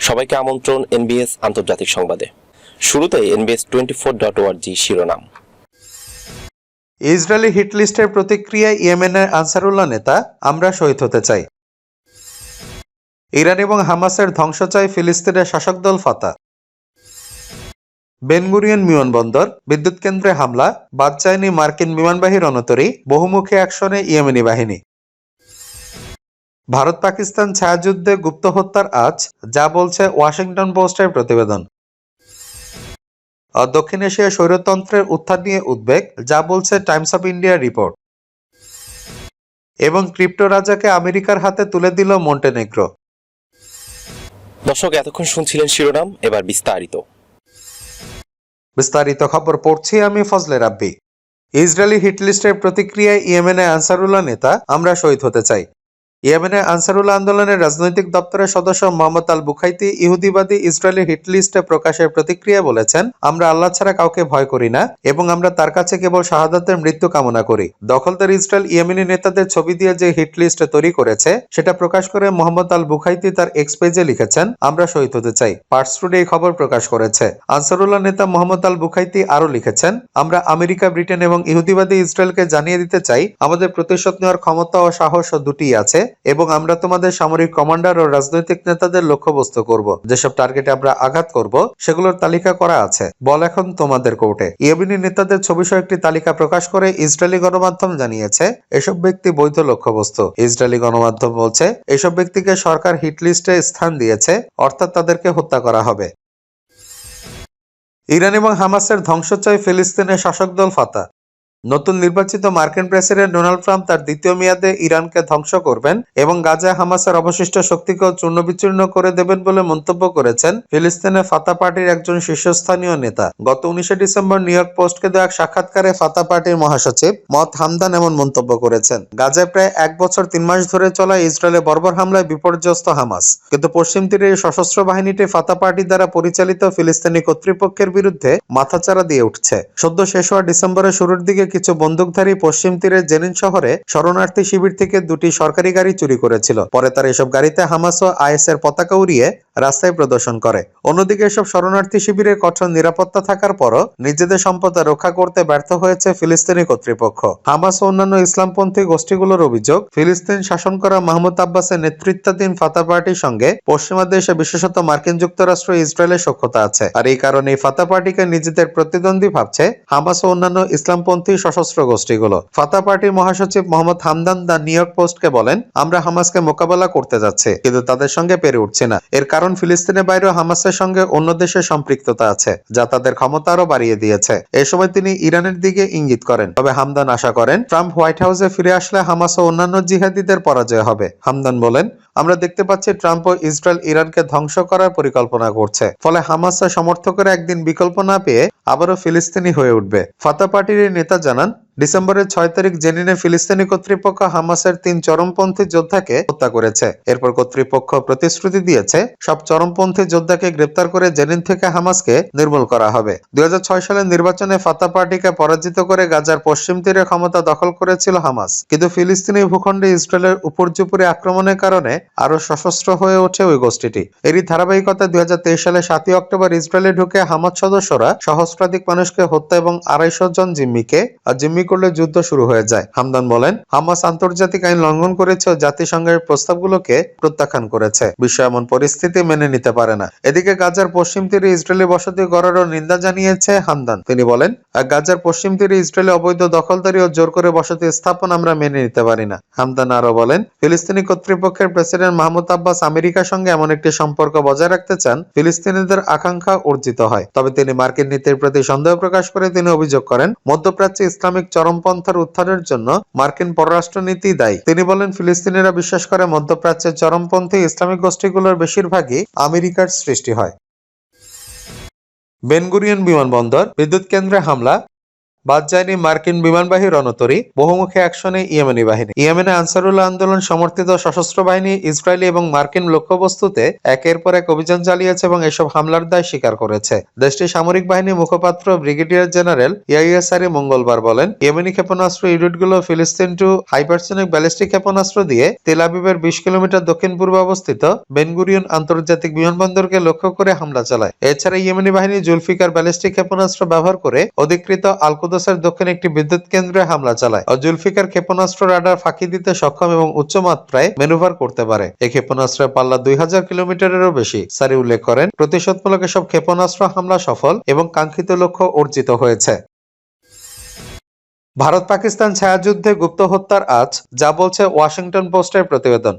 সবাইকে আমন্ত্রণ এনবিএস আন্তর্জাতিক সংবাদে। শুরুতে এনবিএস টোয়েন্টি ফোর ডট ওয়ার্জি শিরোনাম। ইসরায়েলি হিটলিস্টের প্রতিক্রিয়ায় ইয়েমেনের আনসারুল্লাহ নেতা, আমরা শহীদ হতে চাই। ইরান এবং হামাসের ধ্বংস চায় ফিলিস্তিনের শাসক দল ফাতা। বেনগুরিয়ন বিমানবন্দর বিদ্যুৎ কেন্দ্রে হামলা, বাদ চায়নি মার্কিন বিমানবাহী রণতরী, বহুমুখী অ্যাকশনে ইয়েমেনি বাহিনী। ভারত পাকিস্তান ছায়াযুদ্ধে গুপ্ত হত্যার আজ যা বলছে ওয়াশিংটন পোস্টের প্রতিবেদন। আর দক্ষিণ এশিয়া স্বৈরতন্ত্রের উত্থান নিয়ে উদ্বেগ যা বলছে টাইমস অফ ইন্ডিয়া রিপোর্ট। এবং ক্রিপ্টো রাজাকে আমেরিকার হাতে তুলে দিল মন্টেনেগ্রো। দর্শক এতক্ষণ শুনছিলেন শিরোনাম এবার বিস্তারিত। বিস্তারিত খবর পড়ছি আমি ফজলে রাব্বি। ইসরায়েলি হিটলিস্টের প্রতিক্রিয়ায় ইয়েমেনের আনসারুল্লাহ নেতা আমরা শহীদ হতে চাই। ইয়েমেনের আনসারুল্লাহ আন্দোলনের রাজনৈতিক দপ্তরের সদস্য মোহাম্মদ আল বুখাইতি ইহুদিবাদী ইসরায়েলি হিটলিস্টে প্রকাশের প্রতিক্রিয়া বলেছেন, আমরা আল্লাহ ছাড়া কাউকে ভয় করি না এবং আমরা তার কাছে কেবল শাহাদাতের মৃত্যু কামনা করি। দখলদার ইসরায়েল ইয়েমেনি নেতাদের ছবি দিয়ে যে হিটলিস্ট তৈরি করেছে, সেটা প্রকাশ করে মোহাম্মদ আল বুখাইতি তার এক্স পেজে লিখেছেন, আমরা শহীদ হতে চাই। পার্সটুডে এই খবর প্রকাশ করেছে। আনসারুল্লাহ নেতা মোহাম্মদ আল বুখাইতি আরও লিখেছেন, আমরা আমেরিকা, ব্রিটেন এবং ইহুদিবাদী ইসরায়েলকে জানিয়ে দিতে চাই, আমাদের প্রতিশোধ নেওয়ার ক্ষমতা ও সাহস দুটিই আছে এবং আমরা তোমাদের সামরিক কমান্ডার ও রাজনৈতিক নেতাদের লক্ষ্যবস্তু করব। যেসব টার্গেটে আমরা আঘাত করব, সেগুলোর তালিকা করা আছে। বল এখন তোমাদের কোর্টে। ইয়েমেনি নেতাদের ছবি সহ একটি তালিকা প্রকাশ করে ইসরায়েলি গণমাধ্যম জানিয়েছে, এসব ব্যক্তি বৈধ লক্ষ্যবস্তু। ইসরায়েলি গণমাধ্যম বলছে, এসব ব্যক্তিকে সরকার হিট লিস্টে স্থান দিয়েছে, অর্থাৎ তাদেরকে হত্যা করা হবে। ইরান এবং হামাসের ধ্বংস চায় ফিলিস্তিনের শাসক দল ফাতা। নতুন নির্বাচিত মার্কিন প্রেসিডেন্ট ডোনাল্ড ট্রাম্প তার দ্বিতীয় মেয়াদে ইরানকে ধ্বংস করবেন এবং গাজায় হামাসের অবশিষ্ট শক্তিকেও চূর্ণবিচূর্ণ করে দেবেন বলে মন্তব্য করেছেন ফিলিস্তিনের ফাতা পার্টির একজন শীর্ষস্থানীয় নেতা। গত উনিশে ডিসেম্বর নিউ ইয়র্ক পোস্টকে দেওয়া এক সাক্ষাৎকারে ফাতা পার্টির মহাসচিব মত হামদান এমন মন্তব্য করেছেন, গাজায় প্রায় এক বছর তিন মাস ধরে চলা ইসরায়েলে বর্বর হামলায় বিপর্যস্ত হামাস। কিন্তু পশ্চিম তীরে এই সশস্ত্র বাহিনীটি ফাতা পার্টি দ্বারা পরিচালিত ফিলিস্তিনি কর্তৃপক্ষের বিরুদ্ধে মাথাচাড়া দিয়ে উঠছে। সদ্য শেষ হওয়া ডিসেম্বরের শুরুর দিকে কিছু বন্দুকধারী পশ্চিম তীরের জেনিন শহরে শরণার্থী শিবির থেকে দুটি সরকারি গাড়ি চুরি করেছিল। পরে তার এসব গাড়িতে হামাস ও আইএস এর পতাকা উড়িয়ে রাস্তায় প্রদর্শন করে। অন্যদিকে এসব শরণার্থী শিবিরে কঠোর নিরাপত্তা থাকার পরও নিজেদের সম্পদ রক্ষা করতে ব্যর্থ হয়েছে ফিলিস্তিনি কর্তৃপক্ষ। হামাস ও অন্যান্য ইসলামপন্থী গোষ্ঠীগুলোর অভিযোগ, ফিলিস্তিন শাসন করা মাহমুদ আব্বাসের নেতৃত্বাধীন ফাতা পার্টির সঙ্গে পশ্চিমা দেশে বিশেষত মার্কিন যুক্তরাষ্ট্র ইসরায়েলের সখ্যতা আছে। আর এই কারণে ফাতা পার্টিকে নিজেদের প্রতিদ্বন্দ্বী ভাবছে হামাস ও অন্যান্য ইসলামপন্থী সশস্ত্র গোষ্ঠীগুলো। ফাতা পার্টির মহাসচিব Mohammad Hamdan the New York পোস্টকে বলেন, আমরা হামাসকে মোকাবেলা করতে যাচ্ছি, কিন্তু তাদের সঙ্গে পেরে উঠছে না। এর কারণ ফিলিস্তিনের বাইরেও হামাসের সঙ্গে অন্য দেশের সম্পৃক্ততা আছে, যা তাদের ক্ষমতা আরও বাড়িয়ে দিয়েছে। এ সময় তিনি ইরানের দিকে ইঙ্গিত করেন। তবে হামদান আশা করেন, ট্রাম্প হোয়াইট হাউসে ফিরে আসলে হামাস ও অন্যান্য জিহাদিদের পরাজয় হবে। হামদান বলেন, আমরা দেখতে পাচ্ছি ট্রাম্প ও ইসরায়েল ইরানকে ধ্বংস করার পরিকল্পনা করছে। ফলে হামাসের সমর্থকরা একদিন বিকল্প না পেয়ে আবারও ফিলিস্তিনি হয়ে উঠবে। ফাতা পার্টির নেতা জানান ডিসেম্বরের ছয় তারিখ জেনিনে ফিলিস্তিনি কর্তৃপক্ষ হামাসের তিন চরমপন্থী যোদ্ধাকে হত্যা করেছে। এরপর কর্তৃপক্ষ প্রতিশ্রুতি দিয়েছে, সব চরমপন্থী যোদ্ধাকে গ্রেপ্তার করে জেনিন থেকে হামাসকে নির্মূল করা হবে। দুই সালের নির্বাচনে ফাতা পার্টিকে পরাজিত করে গাজার পশ্চিম তীরে ক্ষমতা দখল করেছিল হামাস। কিন্তু ফিলিস্তিনি ভূখণ্ডে ইসরায়েলের উপর্যুপুরি আক্রমণের কারণে আরও সশস্ত্র হয়ে ওঠে ওই গোষ্ঠীটি। এরই ধারাবাহিকতা দুই সালে সাতই অক্টোবর ইসরায়েলে ঢুকে হামাস সদস্যরা সহস্রাধিক মানুষকে হত্যা এবং আড়াইশো জন জিম্মিকে, আর করলে যুদ্ধ শুরু হয়ে যায়। হামদান বলেন, হামাস আন্তর্জাতিক আইন লঙ্ঘন করেছে ও জাতিসংঘের প্রস্তাবগুলোকে প্রত্যাখ্যান করেছে। বিশ্ব এমন পরিস্থিতি মেনে নিতে পারে না। এদিকে গাজার পশ্চিম তীরে ইসরায়েলি বসতি গড়ারও নিন্দা জানিয়েছে হামদান। তিনি বলেন গাজার পশ্চিম তীরে ইসরায়েলি অবৈধ দখলদারি ও জোর করে বসতি স্থাপন আমরা মেনে নিতে পারি না। হামদান আরও বলেন, ফিলিস্তিনি কর্তৃপক্ষের প্রেসিডেন্ট মাহমুদ আব্বাস আমেরিকার সঙ্গে এমন একটি সম্পর্ক বজায় রাখতে চান, ফিলিস্তিনিদের আকাঙ্ক্ষা অর্জিত হয়। তবে তিনি মার্কিন নীতির প্রতি সন্দেহ প্রকাশ করে তিনি অভিযোগ করেন, মধ্যপ্রাচ্যে ইসলামিক চরমপন্থার উত্থানের জন্য মার্কিন পররাষ্ট্রনীতি দায়ী। তিনি বলেন, ফিলিস্তিনিরা বিশ্বাস করে মধ্যপ্রাচ্যের চরমপন্থী ইসলামিক গোষ্ঠীগুলোর বেশিরভাগই আমেরিকার সৃষ্টি হয়। বেনগুরিয়ান বিমানবন্দর, বিদ্যুৎ কেন্দ্রে হামলা বাদ যায়নি মার্কিন বিমানবাহী রণতরী, বহুমুখী অ্যাকশনে ইয়েমেনি বাহিনী। ইয়েমেনে আনসারুল্লাহ আন্দোলন সমর্থিত সশস্ত্র বাহিনী, ইসরায়েলি এবং মার্কিন লক্ষ্যবস্তুতে একের পর এক অভিযান চালিয়েছে এবং এসব হামলার দায় স্বীকার করেছে। দেশটির সামরিক বাহিনীর মুখপাত্র ব্রিগেডিয়ার জেনারেল ইয়াইয়াসারি মঙ্গলবার বলেন, ইয়েমেনি ক্ষেপণাস্ত্র ইউনিটগুলো ফিলিস্তিন টু হাইপারসোনিক ব্যালিস্টিক ক্ষেপণাস্ত্র দিয়ে তেল আবিবের বিশ কিলোমিটার দক্ষিণ পূর্বে অবস্থিত বেনগুরিয়ন আন্তর্জাতিক বিমানবন্দরকে লক্ষ্য করে হামলা চালায়। এছাড়া ইয়েমেনি বাহিনী জুলফিকার ব্যালিস্টিক ক্ষেপণাস্ত্র ব্যবহার করে অধিকৃত আলকুদসের দক্ষিণে একটি বিদ্যুৎ কেন্দ্রে হামলা চালায়। ও জুলফিকার ক্ষেপণাস্ত্র রাডার ফাঁকি দিতে সক্ষম এবং উচ্চ মাত্রায় ম্যানুভার করতে পারে। এই ক্ষেপণাস্ত্রের পাল্লা দুই হাজার কিলোমিটারেরও বেশি, সারি উল্লেখ করেন। প্রতিশোধমূলক এসব ক্ষেপণাস্ত্র হামলা সফল এবং কাঙ্ক্ষিত লক্ষ্য অর্জিত হয়েছে। ভারত পাকিস্তান ছায়াযুদ্ধে গুপ্ত হত্যার আজ যা বলছে ওয়াশিংটন পোস্টের প্রতিবেদন।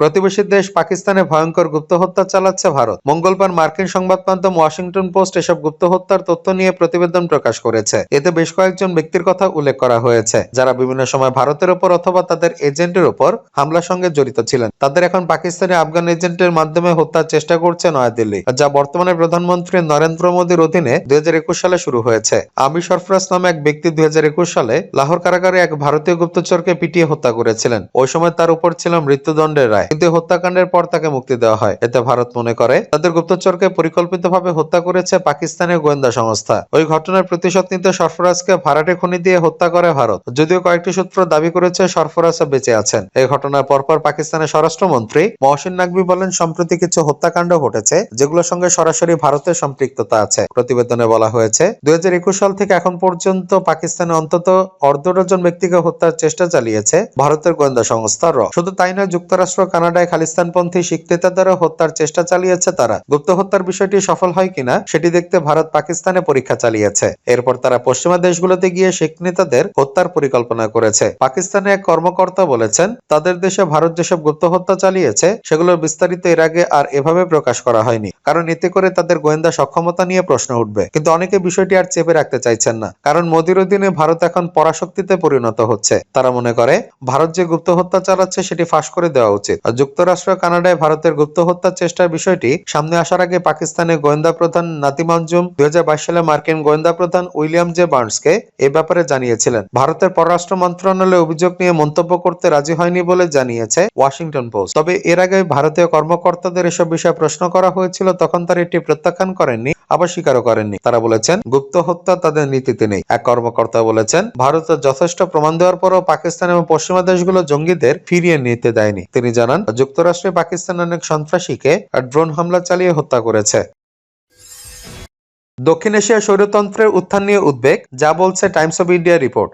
প্রতিবেশী দেশ পাকিস্তানে ভয়ঙ্কর গুপ্ত হত্যা চালাচ্ছে ভারত। মঙ্গলবার মার্কিন সংবাদ মাধ্যম ওয়াশিংটন পোস্ট এসব গুপ্ত হত্যার তথ্য নিয়ে প্রতিবেদন প্রকাশ করেছে। এতে বেশ কয়েকজন ব্যক্তির কথা উল্লেখ করা হয়েছে। যারা বিভিন্ন সময় ভারতের উপর অথবা তাদের এজেন্টের উপর হামলার সঙ্গে জড়িত ছিলেন। তাদের এখন পাকিস্তানি আফগান এজেন্টের মাধ্যমে হত্যার চেষ্টা করছে নয়াদিল্লি, যা বর্তমানে প্রধানমন্ত্রী নরেন্দ্র মোদীর অধীনে দুই হাজার একুশ সালে শুরু হয়েছে। আবি সরফরাজ নামে এক ব্যক্তি দুই হাজার একুশ সালে লাহোর কারাগারে এক ভারতীয় গুপ্তচরকে পিটিয়ে হত্যা করেছিলেন। ওই সময় তার উপর ছিল মৃত্যুদণ্ডের রায়। কিন্তু হত্যাকাণ্ডের পর তাকে মুক্তি দেওয়া হয়। এতে ভারত মনে করে, তাদের গুপ্তচরকে পরিকল্পিতভাবে হত্যা করেছে পাকিস্তানের গোয়েন্দা সংস্থা। ওই ঘটনার প্রতিশোধ নিতে সরফরাজকে ভাড়াটে খুনি দিয়ে হত্যা করে ভারত। যদিও কয়েকটি সূত্র দাবি করেছে সরফরাজ বেঁচে আছেন। এই ঘটনার পরপর পাকিস্তানের স্বরাষ্ট্রমন্ত্রী মহসিন নাকবি বলেন, সম্প্রতি কিছু হত্যাকাণ্ড ঘটেছে, যেগুলোর সঙ্গে সরাসরি ভারতের সম্পৃক্ততা আছে। প্রতিবেদনে বলা হয়েছে, দুই হাজার একুশ সাল থেকে এখন পর্যন্ত পাকিস্তানে অন্তত অর্ধ ডজন ব্যক্তিকে হত্যার চেষ্টা চালিয়েছে ভারতের গোয়েন্দা সংস্থা র। শুধু তাই নয়, যুক্তরাষ্ট্র কানাডায় খালিস্তানপন্থী শিখ নেতাদেরও হত্যার চেষ্টা চালিয়েছে তারা। গুপ্ত হত্যার বিষয়টি সফল হয় কিনা, সেটি দেখতে ভারত পাকিস্তানে পরীক্ষা চালিয়েছে। এরপর তারা পশ্চিমা দেশগুলোতে গিয়ে শিখ নেতাদের হত্যার পরিকল্পনা করেছে। পাকিস্তানের এক কর্মকর্তা বলেছেন, তাদের দেশে ভারত যেসব গুপ্ত হত্যা চালিয়েছে সেগুলোর বিস্তারিত এর আগে আর এভাবে প্রকাশ করা হয়নি। কারণ এতে করে তাদের গোয়েন্দা সক্ষমতা নিয়ে প্রশ্ন উঠবে। কিন্তু অনেকে বিষয়টি আর চেপে রাখতে চাইছেন না। কারণ মোদির অধীনে ভারত এখন পরাশক্তিতে পরিণত হচ্ছে। তারা মনে করে, ভারত যে গুপ্ত হত্যা চালাচ্ছে, সেটি ফাঁস করে দেওয়া উচিত। আর যুক্তরাষ্ট্র, কানাডায় ভারতের গুপ্ত হত্যার চেষ্টার বিষয়টি সামনে আসার আগে পাকিস্তানের গোয়েন্দা প্রধান নাতিম আঞ্জুম দুই সালে মার্কিন গোয়েন্দা প্রধান উইলিয়াম জে বার্নসকে এ ব্যাপারে জানিয়েছিলেন। ভারতের পররাষ্ট্র মন্ত্রণালয় অভিযোগ নিয়ে মন্তব্য করতে রাজি হয়নি বলে জানিয়েছে ওয়াশিংটন পোস্ট। তবে এর আগে ভারতীয় কর্মকর্তাদের এসব বিষয়ে প্রশ্ন করা হয়েছিল, তখন তারা এটি প্রত্যাখ্যান করেননি, আবার স্বীকারও করেননি। তারা বলেছেন, গুপ্ত হত্যা তাদের নীতিতে নেই। এক কর্মকর্তা বলেছেন ভারত যথেষ্ট প্রমাণ দেওয়ার পরও পাকিস্তান এবং পশ্চিমা দেশগুলো জঙ্গিদের ফিরিয়ে নিতে দেয়নি। তিনি জানান যুক্তরাষ্ট্রে পাকিস্তান অনেক সন্ত্রাসীকে ড্রোন হামলা চালিয়ে হত্যা করেছে। দক্ষিণ এশিয়া স্বৈরতন্ত্রের উত্থান নিয়ে উদ্বেগ, যা বলছে টাইমস অব ইন্ডিয়া রিপোর্ট।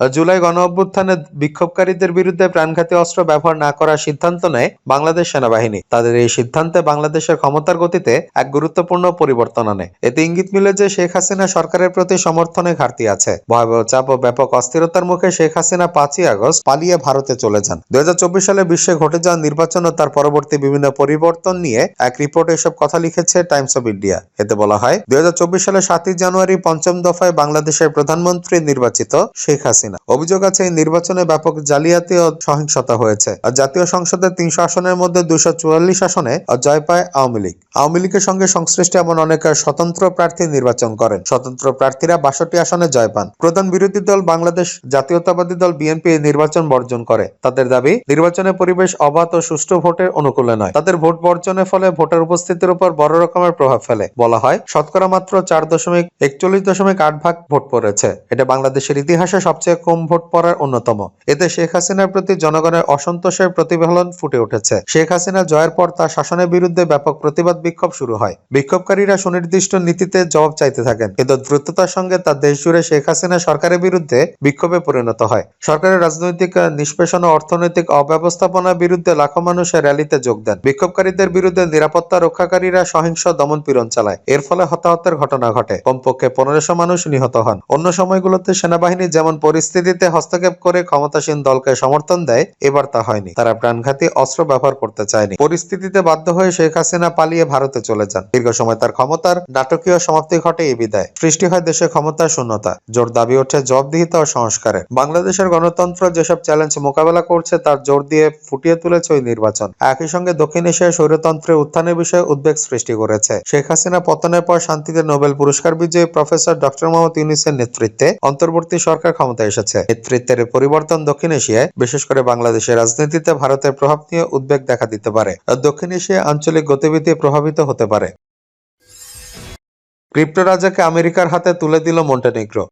জুলাই গণ অভ্যুত্থানে বিক্ষোভকারীদের বিরুদ্ধে প্রাণঘাতী অস্ত্র ব্যবহার না করার সিদ্ধান্ত নেয় বাংলাদেশ সেনাবাহিনী। তাদের এই সিদ্ধান্তে বাংলাদেশের ক্ষমতার গতিতে এক গুরুত্বপূর্ণ পরিবর্তন আনে। এতে ইঙ্গিত মিলে যে শেখ হাসিনা সরকারের প্রতি সমর্থনে ঘাটতি আছে। ভয়াবহ চাপ ও ব্যাপক অস্থিরতার মুখে শেখ হাসিনা পাঁচই আগস্ট পালিয়ে ভারতে চলে যান। দুই হাজার চব্বিশ সালে বিশ্বে ঘটে যাওয়া নির্বাচন ও তার পরবর্তী বিভিন্ন পরিবর্তন নিয়ে এক রিপোর্ট এসব কথা লিখেছে টাইমস অব ইন্ডিয়া। এতে বলা হয়, দুই হাজার চব্বিশ সালে সাতই জানুয়ারি পঞ্চম দফায় বাংলাদেশের প্রধানমন্ত্রী নির্বাচিত শেখ হাসিনা। অভিযোগ আছে, এই নির্বাচনে ব্যাপক জালিয়াতি ও সহিংসতা হয়েছে। আর জাতীয় সংসদের তিনশো আসনের মধ্যে দুশো চুয়াল্লিশ আসনে জয় পায় আওয়ামী লীগ। আওয়ামী লীগের সঙ্গে সংশ্লিষ্ট এমন অনেক স্বতন্ত্র প্রার্থী নির্বাচন করেন। স্বতন্ত্র প্রার্থীরা বাষট্টি আসনে জয় পান। প্রধান বিরোধী দল বাংলাদেশ, জাতীয়তাবাদী দল বিএনপি নির্বাচন বর্জন করে। তাদের দাবি নির্বাচনের পরিবেশ অবাধ ও সুষ্ঠু ভোটের অনুকূলে নয়। তাদের ভোট বর্জনের ফলে ভোটার উপস্থিতির উপর বড় রকমের প্রভাব ফেলে। বলা হয়, শতকরা মাত্র চার দশমিক একচল্লিশ দশমিক আট ভাগ ভোট পড়েছে। এটা বাংলাদেশের ইতিহাসে সবচেয়ে কম ভোট পড়ার অন্যতম। এতে শেখ হাসিনার প্রতি জনগণের অসন্তোষের প্রতিফলন ফুটে উঠেছে। শেখ হাসিনা জয়ের পর তার শাসনের বিরুদ্ধে ব্যাপক প্রতিবাদ বিক্ষোভ শুরু হয়। বিক্ষোভকারীরা সুনির্দিষ্ট নীতিতে জবাব চাইতে থাকেন। কিন্তু দ্রুততার সঙ্গে তার দেশ জুড়ে শেখ হাসিনা সরকারের বিরুদ্ধে বিক্ষোভে পরিণত হয়। সরকারের রাজনৈতিক, নিষ্পেষণ ও অর্থনৈতিক অব্যবস্থাপনার বিরুদ্ধে লাখো মানুষের র্যালিতে যোগ দেন। বিক্ষোভকারীদের বিরুদ্ধে নিরাপত্তা রক্ষাকারীরা সহিংস দমন পীড়ন চালায়। এর ফলে হতাহতের ঘটনা ঘটে। কমপক্ষে পনেরোশো মানুষ নিহত হন। অন্য সময়গুলোতে সেনাবাহিনী যেমন পরিস্থিতি পরিস্থিতিতে হস্তক্ষেপ করে ক্ষমতাসীন দলকে সমর্থন দেয়, এবার তা হয়নি। তারা প্রাণঘাতী অস্ত্র ব্যবহার করতে চায়নি। পরিস্থিতিতে বাধ্য হয়ে শেখ হাসিনা পালিয়ে ভারতে চলে যান। দীর্ঘ সময় তার ক্ষমতার নাটকীয় সমাপ্তি ঘটে এই বিদায়। সৃষ্টি হয় দেশে ক্ষমতার শূন্যতা। জোর দাবি ওঠে জবাবদিহিতা ও সংস্কারের। বাংলাদেশের গণতন্ত্র যেসব চ্যালেঞ্জ মোকাবেলা করছে, তার জোর দিয়ে ফুটিয়ে তুলেছে ওই নির্বাচন। একই সঙ্গে দক্ষিণ এশিয়ায় স্বৈরতন্ত্রের উত্থানের বিষয়ে উদ্বেগ সৃষ্টি করেছে। শেখ হাসিনা পতনের পর শান্তিতে নোবেল পুরস্কার বিজয়ী প্রফেসর ডক্টর মোহাম্মদ ইউনিসের নেতৃত্বে অন্তর্বর্তী সরকার ক্ষমতায় এসেছে। নেতৃত্বের পরিবর্তন দক্ষিণ এশিয়ায়, বিশেষ করে বাংলাদেশের রাজনীতিতে ভারতের প্রভাব নিয়ে উদ্বেগ দেখা দিতে পারে। দক্ষিণ এশিয়া আঞ্চলিক গতিবিধি প্রভাবিত হতে পারে। ক্রিপ্টো রাজাকে আমেরিকার হাতে তুলে দিল মন্টেনিগ্রো।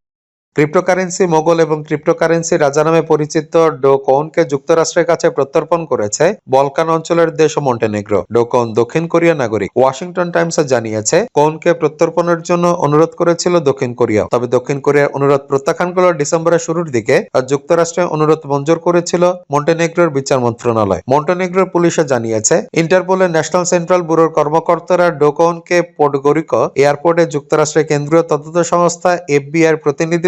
ক্রিপ্টোকারেন্সি মোগল এবং ক্রিপ্টোকারেন্সি রাজা নামে পরিচিত ডো কোনকে যুক্তরাষ্ট্রের কাছে প্রত্যর্পণ করেছে বলকান অঞ্চলের দেশ মন্টেনিগ্রো। ডো কোন দক্ষিণ কোরিয়া নাগরিক। ওয়াশিংটন টাইমস জানিয়েছে, কোনকে প্রত্যর্পণের জন্য অনুরোধ করেছিল দক্ষিণ কোরিয়া। তবে দক্ষিণ কোরিয়ার অনুরোধ প্রত্যাখ্যান করল ডিসেম্বরের শুরুর দিকে আর যুক্তরাষ্ট্রে অনুরোধ মঞ্জুর করেছিল মন্টেনেগ্রোর বিচার মন্ত্রণালয়। মন্টেনেগ্রোর পুলিশে জানিয়েছে, ইন্টারপোলের ন্যাশনাল সেন্ট্রাল ব্যুরোর কর্মকর্তারা ডোকনকে পোর্টগোরিকো এয়ারপোর্টে যুক্তরাষ্ট্রের কেন্দ্রীয় তদন্ত সংস্থা এফবিআই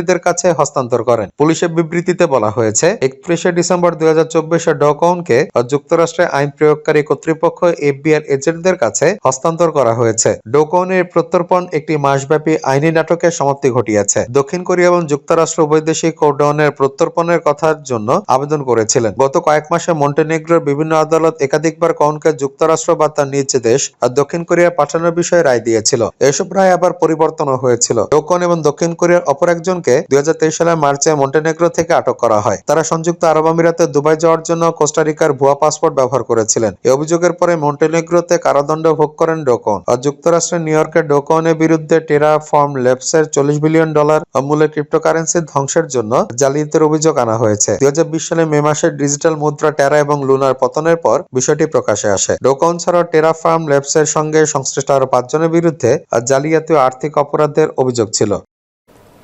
প্রতিনিধিদের কাছে হস্তান্তর করেন। পুলিশের বিবৃতিতে বলা হয়েছে, একত্রিশে ডিসেম্বর দুই হাজার চব্বিশে ডকনকে যুক্তরাষ্ট্রের আইন প্রয়োগকারী কর্তৃপক্ষ এফবিআই এজেন্টদের কাছে হস্তান্তর করা হয়েছে। ডোকনের প্রত্যর্পণ একটি মাসব্যাপী আইনি নাটকের সমাপ্তি ঘটিয়েছে। দক্ষিণ কোরিয়া এবং যুক্তরাষ্ট্র বৈদেশিক কোডনের প্রত্যর্পণের কথার জন্য আবেদন করেছিলেন। গত কয়েক মাসে মন্টেনেগ্রোর বিভিন্ন আদালত একাধিকবার কনকে যুক্তরাষ্ট্র বা তার নিজ দেশ আর দক্ষিণ কোরিয়া পাঠানোর বিষয়ে রায় দিয়েছিল। এসব রায় আবার পরিবর্তনও হয়েছিল। ডোকন এবং দক্ষিণ কোরিয়ার অপর একজনকে দুই সালের মার্চে মন্টেনেগ্রো থেকে আটক করা হয়। তারা সংযুক্ত আরব আমিরাতে দুবাই যাওয়ার জন্য কোস্টারিকার ভুয়া পাসপোর্ট ব্যবহার করেছিলেন। এই অভিযোগের পরে মন্টেনেগ্রোতে কারাদণ্ড ভোগ করেন ডোকন। আর যুক্তরাষ্ট্রের নিউ ইয়র্কের ডোকনের বিরুদ্ধে টেরা ফর্ম লেপসের চল্লিশ বিলিয়ন ডলার মূল্যের ক্রিপ্টোকারেন্সি ধ্বংসের জন্য জালিয়াতির অভিযোগ আনা হয়েছে। দুই হাজার বিশ সালে মে মাসে ডিজিটাল মুদ্রা টেরা এবং লুনার পতনের পর বিষয়টি প্রকাশে আসে। ডোকন ছাড়াও টেরা ফার্ম ল্যাবসের সঙ্গে সংশ্লিষ্ট আরও পাঁচজনের বিরুদ্ধে জালিয়াতি ও আর্থিক অপরাধের অভিযোগ ছিল।